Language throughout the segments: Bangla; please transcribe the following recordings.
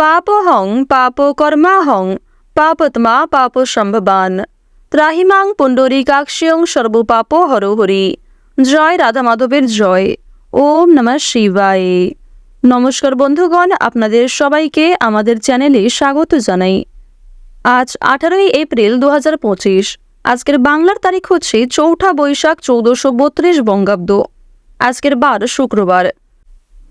পাপহং পাপকর্মাহং পাপত্মা পাপ সম্ভবান। ত্রাহিমাং পুণ্ডরীকাক্ষিয়ং সর্বপাপ হরহরি। জয় রাধা মাধবের জয়। ওম নমঃ শিবায়। নমস্কার বন্ধুগণ, আপনাদের সবাইকে আমাদের চ্যানেলে স্বাগত জানাই। আজ আঠারোই এপ্রিল দু আজকের বাংলার তারিখ হচ্ছে চৌঠা বৈশাখ চৌদ্দশো বত্রিশ বঙ্গাব্দ। আজকের বার শুক্রবার।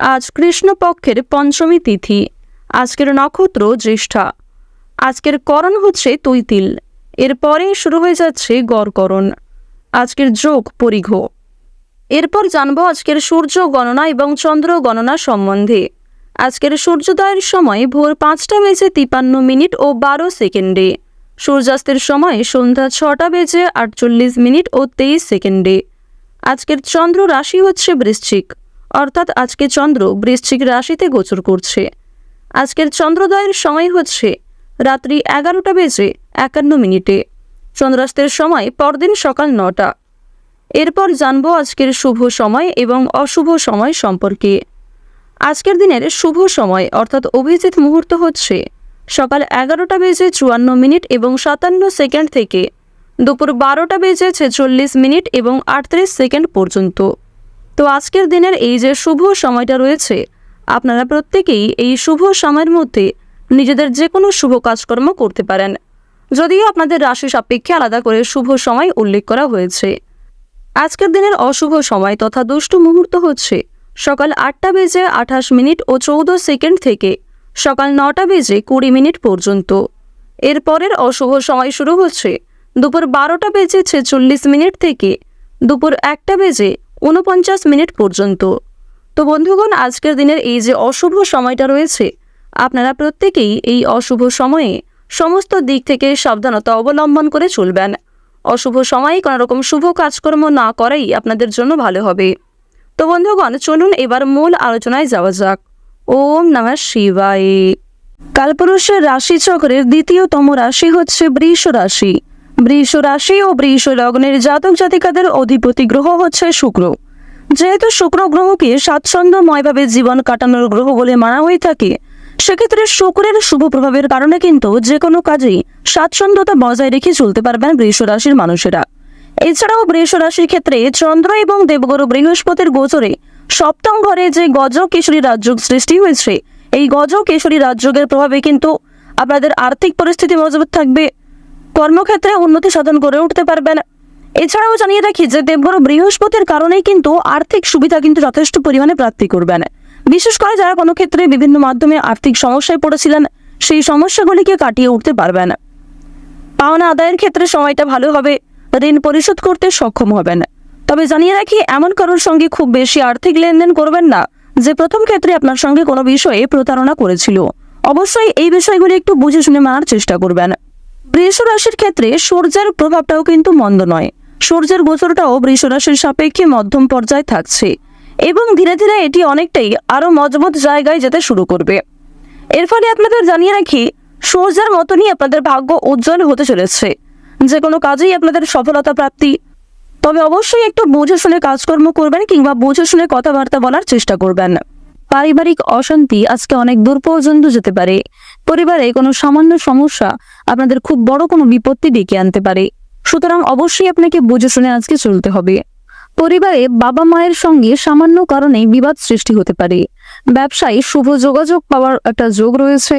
আজ কৃষ্ণপক্ষের পঞ্চমী তিথি। আজকের নক্ষত্র জ্যেষ্ঠা। আজকের করণ হচ্ছে তৈতিল। এরপরে শুরু হয়ে যাচ্ছে গড়করণ। আজকের যোগ পরিঘ এরপর জানব আজকের সূর্য গণনা এবং চন্দ্র গণনা সম্বন্ধে। আজকের সূর্যোদয়ের সময় ভোর পাঁচটা বেজে তিপান্ন মিনিট ও বারো সেকেন্ডে। সূর্যাস্তের সময় সন্ধ্যা ছটা বেজে আটচল্লিশ মিনিট ও তেইশ সেকেন্ডে। আজকের চন্দ্র রাশি হচ্ছে বৃশ্চিক। অর্থাৎ আজকে চন্দ্র বৃশ্চিক রাশিতে গোচর করছে। আজকের চন্দ্রোদয়ের সময় হচ্ছে রাত্রি এগারোটা বেজে একান্ন মিনিটে। চন্দ্রাস্তের সময় পরদিন সকাল নটা। এরপর জানব আজকের শুভ সময় এবং অশুভ সময় সম্পর্কে। আজকের দিনের শুভ সময় অর্থাৎ অভিজিৎ মুহূর্ত হচ্ছে সকাল এগারোটা বেজে চুয়ান্ন মিনিট এবং সাতান্ন সেকেন্ড থেকে। দুপুর বারোটা বেজে ছেচল্লিশ মিনিট এবং আটত্রিশ সেকেন্ড পর্যন্ত। তো আজকের দিনের এই যে শুভ সময়টা রয়েছে, আপনারা প্রত্যেকেই এই শুভ সময়ের মধ্যে নিজেদের যে কোনো শুভ কাজকর্ম করতে পারেন। যদিও আপনাদের রাশি সাপেক্ষে আলাদা করে শুভ সময় উল্লেখ করা হয়েছে। আজকের দিনের অশুভ সময় তথা দুষ্টু মুহূর্ত হচ্ছে সকাল আটটা বেজে আঠাশ মিনিট ও চৌদ্দ সেকেন্ড থেকে সকাল নটা বেজে কুড়ি মিনিট পর্যন্ত। এরপরের অশুভ সময় শুরু হচ্ছে দুপুর বারোটা বেজে ছেচল্লিশ মিনিট থেকে দুপুর একটা বেজে উনপঞ্চাশ মিনিট পর্যন্ত। তো বন্ধুগণ, আজকের দিনের এই যে অশুভ সময়টা রয়েছে, আপনারা প্রত্যেকেই এই অশুভ সময়ে সমস্ত দিক থেকে সাবধানতা অবলম্বন করে চলবেন। অশুভ সময়ে কোনো রকম শুভ কাজকর্ম না করাই আপনাদের জন্য ভালো হবে। তো বন্ধুগণ, চলুন এবার মূল আলোচনায় যাওয়া যাক। ওম নমঃ শিবায়। কালপুরুষের রাশি চক্রের দ্বিতীয়তম রাশি হচ্ছে বৃষ রাশি বৃষ রাশি ও বৃষ লগ্নের জাতক জাতিকাদের অধিপতি গ্রহ হচ্ছে শুক্র। যেহেতু শুক্র গ্রহকে স্বাচ্ছন্দ্যময়ভাবে জীবন কাটানোর গ্রহ বলে মানা হয়ে থাকে, সেক্ষেত্রে শুক্রের শুভ প্রভাবের কারণে কিন্তু যে কোনো কাজেই স্বাচ্ছন্দ্যতা বজায় রেখে চলতে পারবেন বৃষ রাশির মানুষেরা। এছাড়াও বৃষ রাশির ক্ষেত্রে চন্দ্র এবং দেবগুরু বৃহস্পতির গোচরে সপ্তম ঘরে যে গজ কেশরী রাজযোগ সৃষ্টি হয়েছে, এই গজ কেশরী রাজযোগের প্রভাবে কিন্তু আপনাদের আর্থিক পরিস্থিতি মজবুত থাকবে। কর্মক্ষেত্রে উন্নতি সাধন করে উঠতে পারবেন। এছাড়াও জানিয়ে রাখি যে দেবগুরু বৃহস্পতির কারণেই কিন্তু আর্থিক সুবিধা কিন্তু যথেষ্ট পরিমাণে প্রাপ্তি করবেন। বিশেষ করে যারা কোনো ক্ষেত্রে বিভিন্ন মাধ্যমে আর্থিক সমস্যায় পড়েছিলেন, সেই সমস্যাগুলিকে কাটিয়ে উঠতে পারবেন। পাওনা আদায়ের ক্ষেত্রে সময়টা ভালো হবে, ঋণ পরিশোধ করতে সক্ষম হবেন। তবে জানিয়ে রাখি, এমন কারোর সঙ্গে খুব বেশি আর্থিক লেনদেন করবেন না, যে প্রথম ক্ষেত্রে আপনার সঙ্গে কোনো বিষয়ে প্রতারণা করেছিল। অবশ্যই এই বিষয়গুলি একটু বুঝে শুনে মানার চেষ্টা করবেন। বৃষ রাশির ক্ষেত্রে সূর্যের প্রভাবটাও কিন্তু মন্দ নয়। সূর্যের গোচরটাও বৃষ রাশির সাপেক্ষে মধ্যম পর্যায়ে থাকছে এবং ধীরে ধীরে এটি অনেকটাই আরও মজবুত জায়গায় যেতে শুরু করবে। এর ফলে আপনাদের জানিয়ে রাখি, সূর্যের মতনই আপনাদের ভাগ্য উজ্জ্বল হতে চলেছে। যে কোনো কাজেই আপনাদের সফলতা প্রাপ্তি। তবে অবশ্যই একটু বুঝে শুনে কাজকর্ম করবেন কিংবা বুঝে শুনে কথাবার্তা বলার চেষ্টা করবেন। পারিবারিক অশান্তি আজকে অনেক দূর পর্যন্ত যেতে পারে। পরিবারে কোনো সামান্য সমস্যা আপনাদের খুব বড় কোনো বিপত্তি ডেকে আনতে পারে। সুতরাং অবশ্যই আপনাকে বুঝে শুনে আজকে চলতে হবে। পরিবারে বাবা মায়ের সঙ্গে সামান্য কারণে বিবাদ সৃষ্টি হতে পারে। ব্যবসায় শুভ যোগাযোগ পাওয়ার একটা যোগ রয়েছে।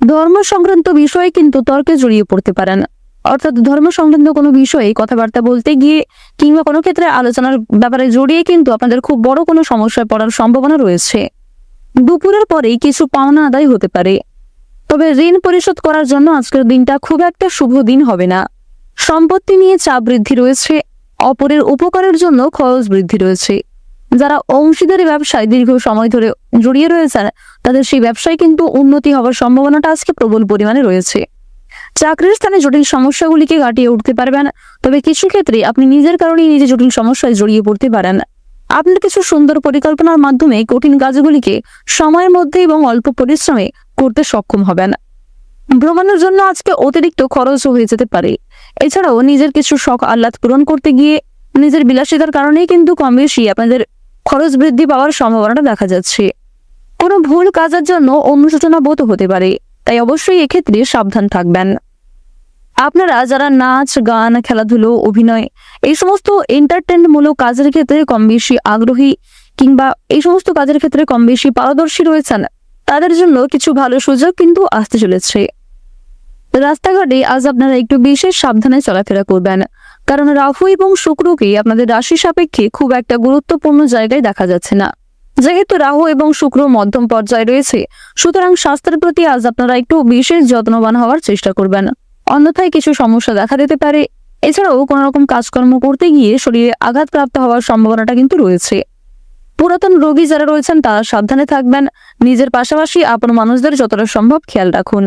ধর্ম সংক্রান্ত বিষয়ে কিন্তু তর্কে জড়িয়ে পড়তে পারেন। অর্থাৎ ধর্ম সংক্রান্ত কোনো বিষয়ে কথাবার্তা বলতে গিয়ে কিংবা কোনো ক্ষেত্রে আলোচনার ব্যাপারে জড়িয়ে কিন্তু আপনাদের খুব বড় কোনো সমস্যায় পড়ার সম্ভাবনা রয়েছে। দুপুরের পরেই কিছু পাওনা আদায় হতে পারে। তবে ঋণ পরিশোধ করার জন্য আজকের দিনটা খুব একটা শুভ দিন হবে না। সম্পত্তি নিয়ে চাপ বৃদ্ধি রয়েছে, অপরের উপকারের জন্য খরচ বৃদ্ধি রয়েছে। যারা অংশীদারি ব্যবসায় দীর্ঘ সময় ধরে জড়িয়ে রয়েছেন, তাদের সেই ব্যবসায় কিন্তু উন্নতি হওয়ার সম্ভাবনাটা আজকে প্রবল পরিমাণে রয়েছে। চাকরির স্থানে জটিল সমস্যাগুলিকে কাটিয়ে উঠতে পারবেন, তবে কিছু ক্ষেত্রে আপনি নিজের কারণেই নিজে জটিল সমস্যায় জড়িয়ে পড়তে পারেন। আপনার কিছু সুন্দর পরিকল্পনার মাধ্যমে কঠিন কাজগুলিকে সময়ের মধ্যে এবং অল্প পরিশ্রমে করতে সক্ষম হবেন। ভ্রমণের জন্য আজকে অতিরিক্ত খরচও হয়ে যেতে পারে। এছাড়াও নিজের কিছু শখ আহ্লাদ পূরণ করতে গিয়ে নিজের বিলাসিতার কারণেই কিন্তু কম বেশি আপনাদের খরচ বৃদ্ধি পাওয়ার সম্ভাবনাটা দেখা যাচ্ছে। কোনো ভুল কাজের জন্য অনুশোচনা বোধ হতে পারে, তাই অবশ্যই এক্ষেত্রে সাবধান থাকবেন। আপনারা যারা নাচ, গান, খেলাধুলো, অভিনয় এই সমস্ত এন্টারটেনমূলক কাজের ক্ষেত্রে কম বেশি আগ্রহী কিংবা এই সমস্ত কাজের ক্ষেত্রে কম বেশি পারদর্শী রয়েছেন, তাদের জন্য কিছু ভালো সুযোগ কিন্তু আসতে চলেছে। রাস্তাঘাটে আজ আপনারা একটু বিশেষ সাবধানে চলাফেরা করবেন, কারণ রাহু এবং শুক্রকে আপনাদের রাশি সাপেক্ষে খুব একটা গুরুত্বপূর্ণ জায়গায় দেখা যাচ্ছে না। যেহেতু রাহু এবং শুক্র মধ্যম পর্যায়ে রয়েছে, সুতরাং স্বাস্থ্যের প্রতি আজ আপনারা একটু বিশেষ যত্নবান হওয়ার চেষ্টা করবেন। অন্যথায় কিছু সমস্যা দেখা দিতে পারে। এছাড়াও কোনো রকম কাজকর্ম করতে গিয়ে শরীরে আঘাতপ্রাপ্ত হওয়ার সম্ভাবনাটা কিন্তু রয়েছে। পুরাতন রোগী যারা রয়েছেন, তারা সাবধানে থাকবেন। নিজের পাশাপাশি আপন মানুষদের যতটা সম্ভব খেয়াল রাখুন।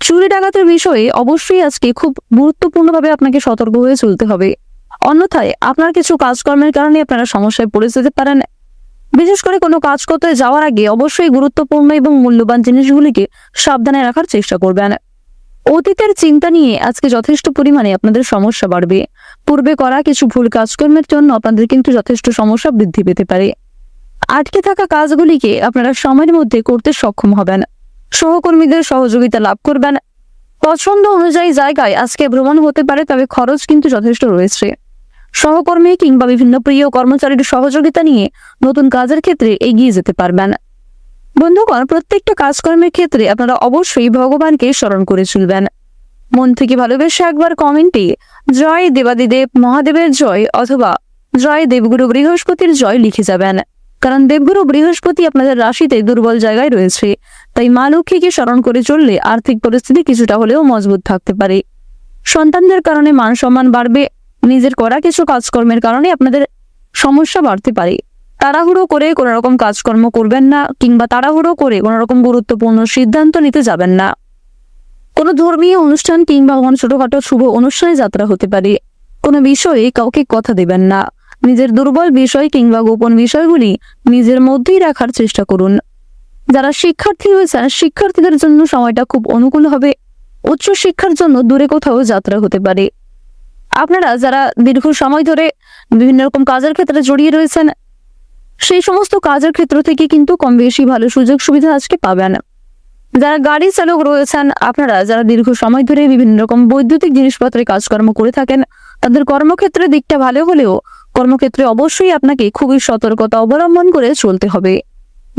চুরি ডাকাতের বিষয়ে অবশ্যই আজকে খুব গুরুত্বপূর্ণভাবে আপনাকে সতর্ক হয়ে চলতে হবে। অন্যথায় আপনার কিছু কাজকর্মের কারণে আপনারা সমস্যায় পড়ে যেতে পারেন। বিশেষ করে কোনো কাজ করতে যাওয়ার আগে অবশ্যই গুরুত্বপূর্ণ এবং মূল্যবান জিনিসগুলিকে সাবধানে রাখার চেষ্টা করবেন। অতীতের চিন্তা নিয়ে আজকে যথেষ্ট পরিমাণে আপনাদের সমস্যা বাড়বে। পূর্বে করা কিছু ভুল কাজকর্মের জন্য আপনাদের কিন্তু যথেষ্ট সমস্যা বৃদ্ধি পেতে পারে। আটকে থাকা কাজগুলিকে আপনারা সময়ের মধ্যে করতে সক্ষম হবেন। সহকর্মীদের সহযোগিতা লাভ করবেন। পছন্দ অনুযায়ী জায়গায় আজকে ভ্রমণ হতে পারে, তবে খরচ কিন্তু যথেষ্ট রয়েছে। সহকর্মী কিংবা বিভিন্ন প্রিয় কর্মচারীর সহযোগিতা নিয়ে নতুন কাজের ক্ষেত্রে এগিয়ে যেতে পারবেন। বন্ধুগণ, প্রত্যেকটা কাজকর্মের ক্ষেত্রে আপনারা অবশ্যই ভগবানকে স্মরণ করে চলবেন। মন থেকে ভালোবেসে একবার কমেন্টে, জয় দেবাদিদেব মহাদেবের জয় অথবা, জয় দেবগুরু বৃহস্পতির জয় লিখে যাবেন। কারণ দেবগুরু বৃহস্পতি আপনাদের রাশিতে দুর্বল জায়গায় রয়েছে। তাই মা লক্ষ্মীকে স্মরণ করে চললে আর্থিক পরিস্থিতি কিছুটা হলেও মজবুত থাকতে পারে। সন্তানদের কারণে মান সম্মান বাড়বে। নিজের করা কিছু কাজকর্মের কারণে আপনাদের সমস্যা বাড়তে পারে। তাড়াহুড়ো করে কোনো রকম কাজকর্ম করবেন না কিংবা তাড়াহুড়ো করে কোনো রকম গুরুত্বপূর্ণ সিদ্ধান্ত নিতে যাবেন না। কোনো ধর্মীয় অনুষ্ঠান কিংবা কোনো ছোটখাটো শুভ অনুষ্ঠানে যাত্রা হতে পারে। কোনো বিষয়ে কাউকে কথা দেবেন না। নিজের দুর্বল বিষয় কিংবা গোপন বিষয়গুলি নিজের মধ্যেই রাখার চেষ্টা করুন। যারা শিক্ষার্থী রয়েছেন, শিক্ষার্থীদের জন্য সময়টা খুব অনুকূল হবে। উচ্চ শিক্ষার জন্য দূরে কোথাও যাত্রা হতে পারে। আপনারা যারা দীর্ঘ সময় ধরে বিভিন্ন রকম কাজের ক্ষেত্রে জড়িয়ে রয়েছেন সেই সমস্ত কাজের ক্ষেত্র থেকে কিন্তু কম বেশি ভালো সুযোগ সুবিধা আজকে পাবেন। যারা গাড়ি চালক রয়েছেন, আপনারা যারা দীর্ঘ সময় ধরে বিভিন্ন রকম বৈদ্যুতিক জিনিসপত্রে কাজকর্ম করে থাকেন, তাদের কর্মক্ষেত্রের দিকটা ভালো হলেও কর্মক্ষেত্রে অবশ্যই আপনাকে খুবই সতর্কতা অবলম্বন করে চলতে হবে।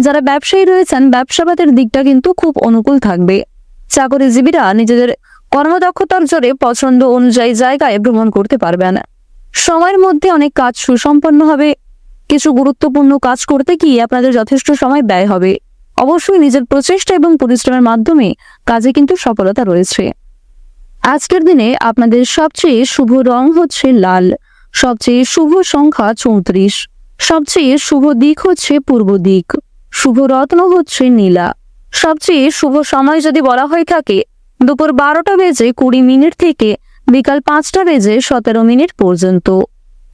যারা ব্যবসায়ী রয়েছেন, ব্যবসাবাদের দিকটা কিন্তু খুব অনুকূল থাকবে। চাকরিজীবীরা নিজেদের কর্মদক্ষতার জোরে পছন্দ অনুযায়ী জায়গায় ভ্রমণ করতে পারবেন। সময়ের মধ্যে অনেক কাজ সুসম্পন্ন হবে। কিছু গুরুত্বপূর্ণ কাজ করতে গিয়ে আপনাদের যথেষ্ট সময় ব্যয় হবে। অবশ্যই নিজের প্রচেষ্টা এবং পরিশ্রমের মাধ্যমে কাজে কিন্তু সফলতা রয়েছে। আজকের দিনে আপনাদের সবচেয়ে শুভ রং হচ্ছে লাল, সবচেয়ে শুভ সংখ্যা চৌত্রিশ, সবচেয়ে শুভ দিক হচ্ছে পূর্ব দিক, শুভ রত্ন হচ্ছে নীলা, সবচেয়ে শুভ সময় যদি বলা হয়ে থাকে, দুপুর বারোটা বেজে কুড়ি মিনিট থেকে বিকাল পাঁচটা বেজে সতেরো মিনিট পর্যন্ত।